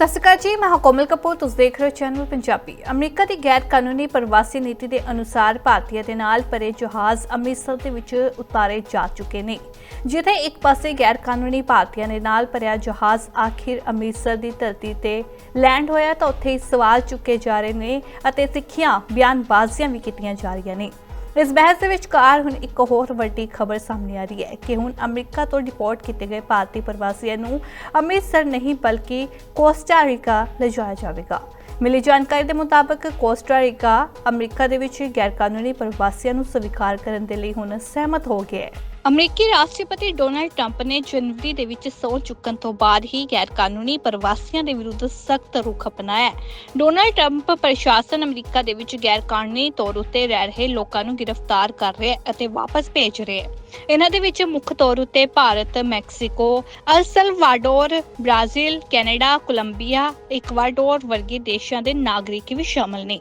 ਸਤਿ ਸ਼੍ਰੀ ਅਕਾਲ ਜੀ, ਮੈਂ ਹਾਂ ਕੋਮਲ ਕਪੂਰ, ਤੁਸੀਂ ਦੇਖ ਰਹੇ ਹੋ ਚੈਨਲ ਪੰਜਾਬੀ ਅਮਰੀਕਾ ਦੀ ਗੈਰ ਕਾਨੂੰਨੀ ਪ੍ਰਵਾਸੀ ਨੀਤੀ ਦੇ ਅਨੁਸਾਰ ਭਾਰਤੀਆਂ ਦੇ ਨਾਲ ਭਰੇ ਜਹਾਜ਼ ਅੰਮ੍ਰਿਤਸਰ ਦੇ ਵਿੱਚ ਉਤਾਰੇ ਜਾ ਚੁੱਕੇ ਨੇ। ਜਿੱਥੇ ਇੱਕ ਪਾਸੇ ਗੈਰ ਕਾਨੂੰਨੀ ਭਾਰਤੀਆਂ ਦੇ ਨਾਲ ਭਰਿਆ ਜਹਾਜ਼ ਆਖਿਰ ਅੰਮ੍ਰਿਤਸਰ ਦੀ ਧਰਤੀ ਤੇ ਲੈਂਡ ਹੋਇਆ ਤਾਂ ਉੱਥੇ ਹੀ ਸਵਾਲ ਚੁੱਕੇ ਜਾ ਰਹੇ ਨੇ ਅਤੇ ਸਿੱਖਿਆ ਬਿਆਨਬਾਜ਼ੀਆਂ ਵੀ ਕੀਤੀਆਂ ਜਾ ਰਹੀਆਂ ਨੇ। ਇਸ ਬਹਿਸ ਦੇ ਵਿਚਕਾਰ ਹੁਣ ਇੱਕ ਹੋਰ ਵੱਡੀ ਖਬਰ ਸਾਹਮਣੇ ਆ ਰਹੀ ਹੈ ਕਿ ਹੁਣ ਅਮਰੀਕਾ ਤੋਂ ਡਿਪੋਰਟ ਕੀਤੇ ਗਏ ਭਾਰਤੀ ਪ੍ਰਵਾਸੀਆਂ ਨੂੰ ਅੰਮ੍ਰਿਤਸਰ ਨਹੀਂ ਬਲਕਿ ਕੋਸਟਾਰੀਕਾ ਲਿਜਾਇਆ ਜਾਵੇਗਾ। ਮਿਲੀ ਜਾਣਕਾਰੀ ਦੇ ਮੁਤਾਬਕ ਕੋਸਟਾਰੀਕਾ ਅਮਰੀਕਾ ਦੇ ਵਿੱਚ ਗੈਰਕਾਨੂੰਨੀ ਪ੍ਰਵਾਸੀਆਂ ਨੂੰ ਸਵੀਕਾਰ ਕਰਨ ਦੇ ਲਈ ਹੁਣ ਸਹਿਮਤ ਹੋ ਗਿਆ ਹੈ। ਅਮਰੀਕੀ ਰਾਸ਼ਟਰਪਤੀ ਡੋਨਾਲਡ ਟਰੰਪ ਨੇ ਜਨਵਰੀ ਦੇ ਵਿੱਚ ਸਹੁੰ ਚੁੱਕਣ ਤੋਂ ਬਾਅਦ ਹੀ ਗੈਰਕਾਨੂੰਨੀ ਪ੍ਰਵਾਸੀਆਂ ਦੇ ਵਿਰੁੱਧ ਸਖਤ ਰੁਖ ਅਪਣਾਇਆ ਹੈ। ਡੋਨਾਲਡ ਟਰੰਪ ਪ੍ਰਸ਼ਾਸਨ ਅਮਰੀਕਾ ਦੇ ਵਿੱਚ ਗੈਰਕਾਨੂੰਨੀ ਤੌਰ ਉੱਤੇ ਰਹਿ ਰਹੇ ਲੋਕਾਂ ਨੂੰ ਗ੍ਰਿਫਤਾਰ ਕਰ ਰਿਹਾ ਹੈ ਅਤੇ ਵਾਪਸ ਭੇਜ ਰਿਹਾ ਹੈ ਇਹਨਾਂ ਦੇ ਵਿੱਚ ਮੁੱਖ ਤੌਰ ਉੱਤੇ Bharat, Mexico, El Salvador, Brazil, Canada, Colombia, Ecuador ਵਰਗੇ ਦੇਸ਼ਾਂ ਦੇ ਨਾਗਰਿਕ ਵੀ ਸ਼ਾਮਲ ਨੇ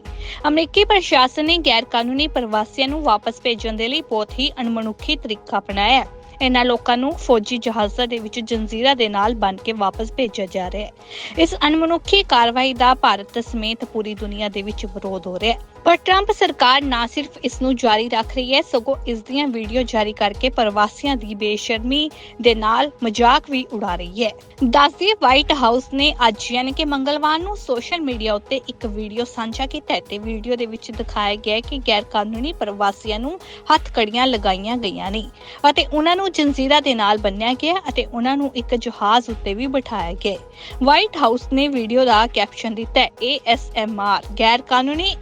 ਅਮਰੀਕੀ ਪ੍ਰਸ਼ਾਸਨ ਨੇ ਗੈਰਕਾਨੂੰਨੀ ਪ੍ਰਵਾਸੀਆਂ ਨੂੰ ਵਾਪਸ ਭੇਜਣ ਦੇ ਲਈ ਬਹੁਤ ਹੀ ਅਣਮਨੁੱਖੀ ਤਰੀਕਾ ਅਪਣਾਇਆ ਹੈ। ਇਹਨਾਂ ਲੋਕਾਂ ਨੂੰ ਫੌਜੀ ਜਹਾਜ਼ਾਂ ਦੇ ਵਿੱਚ ਜੰਜ਼ੀਰਾਂ ਦੇ ਨਾਲ ਬੰਨ ਕੇ ਵਾਪਸ ਭੇਜਿਆ ਜਾ ਰਿਹਾ ਹੈ। ਇਸ ਅਣਮਨੁੱਖੀ ਕਾਰਵਾਈ ਦਾ ਭਾਰਤ ਸਮੇਤ ਪੂਰੀ ਦੁਨੀਆ ਦੇ ਵਿੱਚ ਵਿਰੋਧ ਹੋ ਰਿਹਾ ਹੈ। ਪਰ ਟਰੰਪ ਸਰਕਾਰ ਨਾ ਸਿਰਫ ਇਸ ਨੂੰ ਜਾਰੀ ਰੱਖ ਰਹੀ ਹੈ, ਸਗੋਂ ਇਸ ਦੀਆਂ ਵੀਡੀਓ ਜਾਰੀ ਕਰਕੇ ਪ੍ਰਵਾਸੀਆਂ ਦੀ ਬੇਸ਼ਰਮੀ ਦੇ ਨਾਲ ਮਜ਼ਾਕ ਵੀ ਉਡਾ ਰਹੀ ਹੈ। ਦੱਸਦੀ ਵਾਈਟ ਹਾਊਸ ਨੇ ਅੱਜ ਯਾਨੀ ਕਿ ਮੰਗਲਵਾਰ ਨੂੰ ਸੋਸ਼ਲ ਮੀਡੀਆ ਉੱਤੇ ਇੱਕ ਵੀਡੀਓ ਸਾਂਝਾ ਕੀਤਾ ਹੈ ਤੇ ਵੀਡੀਓ ਦੇ ਵਿੱਚ ਦਿਖਾਇਆ ਗਿਆ ਹੈ ਕਿ ਗੈਰ ਕਾਨੂੰਨੀ ਪ੍ਰਵਾਸੀਆਂ ਨੂੰ ਹੱਥ ਕੜੀਆਂ ਲਗਾਈਆਂ ਗਈਆਂ ਨੇ ਅਤੇ ਉਹਨਾਂ ਨੂੰ ਜੰਜ਼ੀਰਾ ਦੇ ਨਾਲ ਬੰਨਿਆ ਗਿਆ ਅਤੇ ਉਹਨਾਂ ਨੂੰ ਇੱਕ ਜਹਾਜ਼ ਉੱਤੇ ਵੀ ਬਿਠਾਇਆ ਗਿਆ ਵਾਈਟ ਹਾਊਸ ਨੇ ਵੀਡੀਓ ਦਾ ਕੈਪਸ਼ਨ ਦਿੱਤਾ ਹੈ ASMR ਗੈਰ ਕਾਨੂੰਨੀ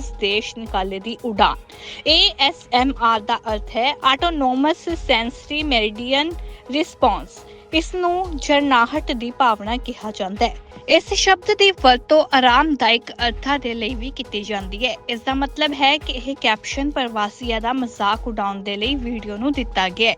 ਏਲੀਅਨਸ ਦੇਸ਼ ਨਿਕਾਲੇ ਦੀ ਉਡਾਨ। ASMR ਦਾ ਅਰਥ ਹੈ ਆਟੋਨੋਮਸ ਸੈਂਸਰੀ ਮੈਰੀਡੀਅਨ ਰਿਸਪੌਂਸ ਇਸ ਨੂੰ ਜਰਨਾਹਟ ਦੀ ਭਾਵਨਾ ਕਿਹਾ ਜਾਂਦਾ ਹੈ। ਇਸ ਸ਼ਬਦ ਦੀ ਵਰਤੋਂ ਆਰਾਮਦਾਇਕ ਅਰਥਾਂ ਦੇ ਲਈ ਵੀ ਕੀਤੀ ਜਾਂਦੀ ਹੈ। ਇਸ ਦਾ ਮਤਲਬ ਹੈ ਕਿ ਇਹ ਕੈਪਸ਼ਨ ਪ੍ਰਵਾਸੀਆਂ ਦਾ ਮਜ਼ਾਕ ਉਡਾਉਣ ਦੇ ਲਈ ਵੀਡੀਓ ਨੂੰ ਦਿੱਤਾ ਗਿਆ ਹੈ।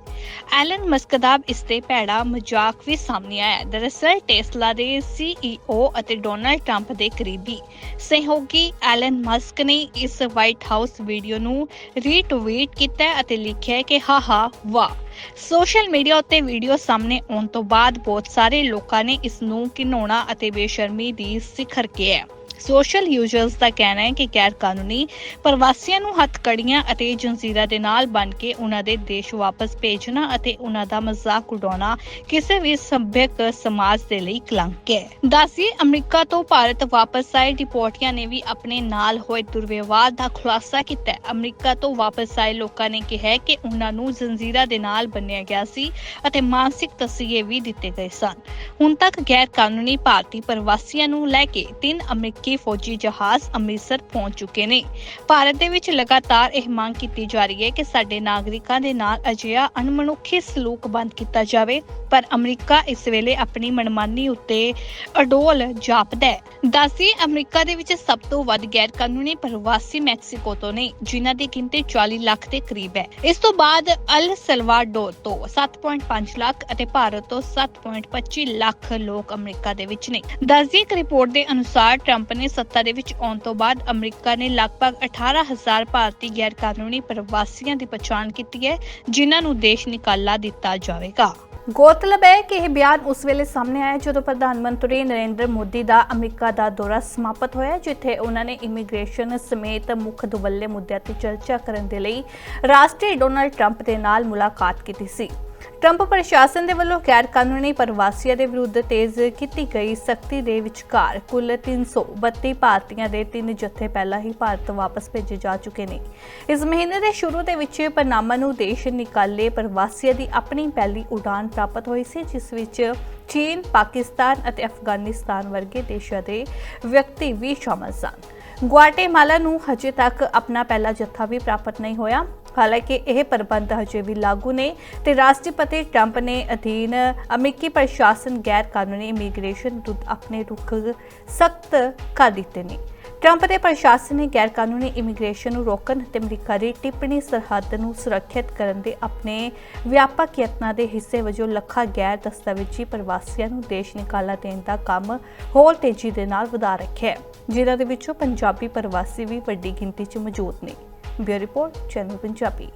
ਐਲਨ ਮਸਕ ਦਾ ਇਸ ਤੇ ਭੈੜਾ ਮਜ਼ਾਕ ਵੀ ਸਾਹਮਣੇ ਆਇਆ ਦਰਅਸਲ ਟੈਸਲਾ ਦੇ ਸੀਈਓ ਅਤੇ ਡੋਨਾਲਡ ਟਰੰਪ ਦੇ ਕਰੀਬੀ ਸਹਿਯੋਗੀ ਐਲਨ ਮਸਕ ਨੇ ਇਸ ਵਾਈਟ ਹਾਊਸ ਵੀਡੀਓ ਨੂੰ ਰੀਟਵੀਟ ਕੀਤਾ ਅਤੇ ਲਿਖਿਆ ਹੈ ਕਿ ਹਾਹਾ ਵਾਹ। ਸੋਸ਼ਲ ਮੀਡੀਆ ਉੱਤੇ ਵੀਡੀਓ ਸਾਹਮਣੇ ਆਉਣ ਤੋਂ ਬਾਅਦ ਬਹੁਤ ਸਾਰੇ ਲੋਕਾਂ ਨੇ ਇਸ ਨੂੰ ਘਿਨਾਉਣਾ ਅਤੇ ਬੇਸ਼ਰਮੀ ਦੀ ਸਿਖਰ ਕੇ ਹੈ। ਸੋਸ਼ਲ ਯੂਜ਼ਰਸ ਦਾ ਕਹਿਣਾ ਹੈ ਕਿ ਗੈਰ ਕਾਨੂੰਨੀ ਪ੍ਰਵਾਸੀਆਂ ਨੂੰ ਹੱਥਕੜੀਆਂ ਅਤੇ ਜੰਜ਼ੀਰਾਂ ਦੇ ਨਾਲ ਬੰਨ ਕੇ ਉਹਨਾਂ ਦੇ ਦੇਸ਼ ਵਾਪਸ ਭੇਜਣਾ ਅਤੇ ਉਹਨਾਂ ਦਾ ਮਜ਼ਾਕ ਉਡਾਉਣਾ ਕਿਸੇ ਵੀ ਸੱਭਿਅਕ ਸਮਾਜ ਦੇ ਲਈ ਕਲੰਕ ਹੈ। ਦੱਸੀ ਅਮਰੀਕਾ ਤੋਂ ਭਾਰਤ ਵਾਪਸ ਆਏ ਡਿਪੋਰਟੀਆਂ ਨੇ ਵੀ ਆਪਣੇ ਨਾਲ ਹੋਏ ਦੁਰਵਿਵਹਾਰ ਦਾ ਖੁਲਾਸਾ ਕੀਤਾ ਅਮਰੀਕਾ ਤੋਂ ਵਾਪਸ ਆਏ ਲੋਕਾਂ ਨੇ ਕਿਹਾ ਕਿ ਉਹਨਾਂ ਨੂੰ ਜੰਜ਼ੀਰਾਂ ਦੇ ਨਾਲ ਬੰਨਿਆ ਗਿਆ ਸੀ ਅਤੇ ਮਾਨਸਿਕ ਤਸੀਹੇ ਵੀ ਦਿੱਤੇ ਗਏ ਸਨ। ਹੁਣ ਤੱਕ ਗੈਰ ਕਾਨੂੰਨੀ ਭਾਰਤੀ ਪ੍ਰਵਾਸੀਆਂ ਨੂੰ ਲੈ ਕੇ ਤਿੰਨ ਅਮਰੀਕੀ ਫੌਜੀ ਜਹਾਜ਼ ਅੰਮ੍ਰਿਤਸਰ ਪਹੁੰਚ ਚੁੱਕੇ ਨੇ। ਭਾਰਤ ਦੇ ਵਿੱਚ ਲਗਾਤਾਰ ਇਹ ਮੰਗ ਕੀਤੀ ਜਾ ਰਹੀ ਹੈ ਕਿ ਸਾਡੇ ਨਾਗਰਿਕਾਂ ਦੇ ਨਾਲ ਅਜਿਹਾ ਅਣਮਨੁੱਖੀ ਸਲੂਕ ਬੰਦ ਕੀਤਾ ਜਾਵੇ, ਪਰ ਅਮਰੀਕਾ ਇਸ ਵੇਲੇ ਆਪਣੀ ਮਨਮਾਨੀ ਉੱਤੇ ਅਡੋਲ ਜਾਪਦਾ ਹੈ। ਦੱਸੀ ਅਮਰੀਕਾ ਦੇ ਵਿੱਚ ਸਭ ਤੋਂ ਵੱਧ ਗੈਰ ਕਾਨੂੰਨੀ ਪ੍ਰਵਾਸੀ ਮੈਕਸੀਕੋ ਤੋਂ ਨੇ, ਜਿਨ੍ਹਾਂ ਦੀ ਗਿਣਤੀ 40 ਲੱਖ ਦੇ ਕਰੀਬ ਹੈ। ਇਸ ਤੋਂ ਬਾਅਦ ਅਲ ਸਲਵਾਡੋਰ ਤੋਂ 7.5 ਲੱਖ ਅਤੇ ਭਾਰਤ ਤੋਂ 7.25 ਲੱਖ ਲੋਕ ਅਮਰੀਕਾ ਦੇ ਵਿੱਚ ਨੇ। ਦੱਸਦੀ ਇੱਕ ਰਿਪੋਰਟ ਦੇ ਅਨੁਸਾਰ ਟਰੰਪ ਨੇ ਸੱਤਾ ਦੇ ਵਿੱਚ ਆਉਣ ਤੋਂ ਬਾਅਦ ਅਮਰੀਕਾ ਨੇ ਲਗਭਗ 18000 ਭਾਰਤੀ ਗੈਰ ਕਾਨੂੰਨੀ ਪ੍ਰਵਾਸੀਆਂ ਦੀ ਪਛਾਣ ਕੀਤੀ ਹੈ, ਜਿਨ੍ਹਾਂ ਨੂੰ ਦੇਸ਼ ਨਿਕਾਲਾ ਦਿੱਤਾ ਜਾਵੇਗਾ। ਗੌਰਤਲਬ ਹੈ ਕਿ ਇਹ ਬਿਆਨ ਉਸ ਵੇਲੇ ਸਾਹਮਣੇ ਆਇਆ ਜਦੋਂ ਪ੍ਰਧਾਨ ਮੰਤਰੀ ਨਰਿੰਦਰ ਮੋਦੀ ਦਾ ਅਮਰੀਕਾ ਦਾ ਦੌਰਾ ਸਮਾਪਤ ਹੋਇਆ, ਜਿੱਥੇ ਉਹਨਾਂ ਨੇ ਇਮੀਗ੍ਰੇਸ਼ਨ ਸਮੇਤ ਮੁੱਖ ਦੁਵੱਲੇ ਮੁੱਦਿਆਂ ਤੇ ਚਰਚਾ ਕਰਨ ਦੇ ਲਈ ਰਾਸ਼ਟਰੀ ਡੋਨਲਡ ਟਰੰਪ ਦੇ ਨਾਲ ਮੁਲਾਕਾਤ ਕੀਤੀ ਸੀ। ਟਰੰਪ ਪ੍ਰਸ਼ਾਸਨ ਦੇ ਵੱਲੋਂ ਗੈਰ ਕਾਨੂੰਨੀ ਪ੍ਰਵਾਸੀਆਂ ਦੇ ਵਿਰੁੱਧ ਤੇਜ਼ ਕੀਤੀ ਗਈ ਸਖਤੀ ਦੇ ਵਿਚਕਾਰ ਕੁੱਲ 332 ਭਾਰਤੀਆਂ ਦੇ ਤਿੰਨ ਜਥੇ ਪਹਿਲਾਂ ਹੀ ਭਾਰਤ ਵਾਪਸ ਭੇਜੇ ਜਾ ਚੁੱਕੇ ਨੇ। ਇਸ ਮਹੀਨੇ ਦੇ ਸ਼ੁਰੂ ਦੇ ਵਿੱਚ ਪਨਾਮਾ ਨੂੰ ਦੇਸ਼ ਨਿਕਾਲੇ ਪ੍ਰਵਾਸੀਆਂ ਦੀ ਆਪਣੀ ਪਹਿਲੀ ਉਡਾਨ ਪ੍ਰਾਪਤ ਹੋਈ ਸੀ ਜਿਸ ਵਿੱਚ ਚੀਨ, ਪਾਕਿਸਤਾਨ ਅਤੇ ਅਫਗਾਨਿਸਤਾਨ ਵਰਗੇ ਦੇਸ਼ਾਂ ਦੇ ਵਿਅਕਤੀ ਵੀ ਸ਼ਾਮਲ ਸਨ। ਗੁਆਟੇਮਾਲਾ ਨੂੰ ਹਜੇ ਤੱਕ ਆਪਣਾ ਪਹਿਲਾ ਜੱਥਾ ਵੀ ਪ੍ਰਾਪਤ ਨਹੀਂ ਹੋਇਆ। ਹਾਲਾਂਕਿ ਇਹ ਪ੍ਰਬੰਧ ਹਜੇ ਵੀ ਲਾਗੂ ਨੇ ਤੇ ਰਾਸ਼ਟਰਪਤੀ ਟਰੰਪ ਨੇ ਅਧੀਨ ਅਮਰੀਕੀ ਪ੍ਰਸ਼ਾਸਨ ਗੈਰ ਕਾਨੂੰਨੀ ਇਮੀਗ੍ਰੇਸ਼ਨ ਵਿਰੁੱਧ ਆਪਣੇ ਰੁਖ ਸਖਤ ਕਰ ਦਿੱਤੇ ਨੇ। ਟਰੰਪ ਦੇ ਪ੍ਰਸ਼ਾਸਨ ਨੇ ਗੈਰ ਕਾਨੂੰਨੀ ਇਮੀਗ੍ਰੇਸ਼ਨ ਨੂੰ ਰੋਕਣ ਅਤੇ ਅਮਰੀਕਾ ਦੀ ਟਿੱਪਣੀ ਸਰਹੱਦ ਨੂੰ ਸੁਰੱਖਿਅਤ ਕਰਨ ਦੇ ਆਪਣੇ ਵਿਆਪਕ ਯਤਨਾਂ ਦੇ ਹਿੱਸੇ ਵਜੋਂ ਲੱਖਾਂ ਗੈਰ ਦਸਤਾਵੇਜ਼ੀ ਪ੍ਰਵਾਸੀਆਂ ਨੂੰ ਦੇਸ਼ ਨਿਕਾਲਾ ਦੇਣ ਦਾ ਕੰਮ ਹੋਰ ਤੇਜ਼ੀ ਦੇ ਨਾਲ ਵਧਾ ਰੱਖਿਆ ਹੈ, ਜਿਨ੍ਹਾਂ ਦੇ ਵਿੱਚੋਂ ਪੰਜਾਬੀ ਪ੍ਰਵਾਸੀ ਵੀ ਵੱਡੀ ਗਿਣਤੀ 'ਚ ਮੌਜੂਦ ਨੇ। Bureau report channel Punjabi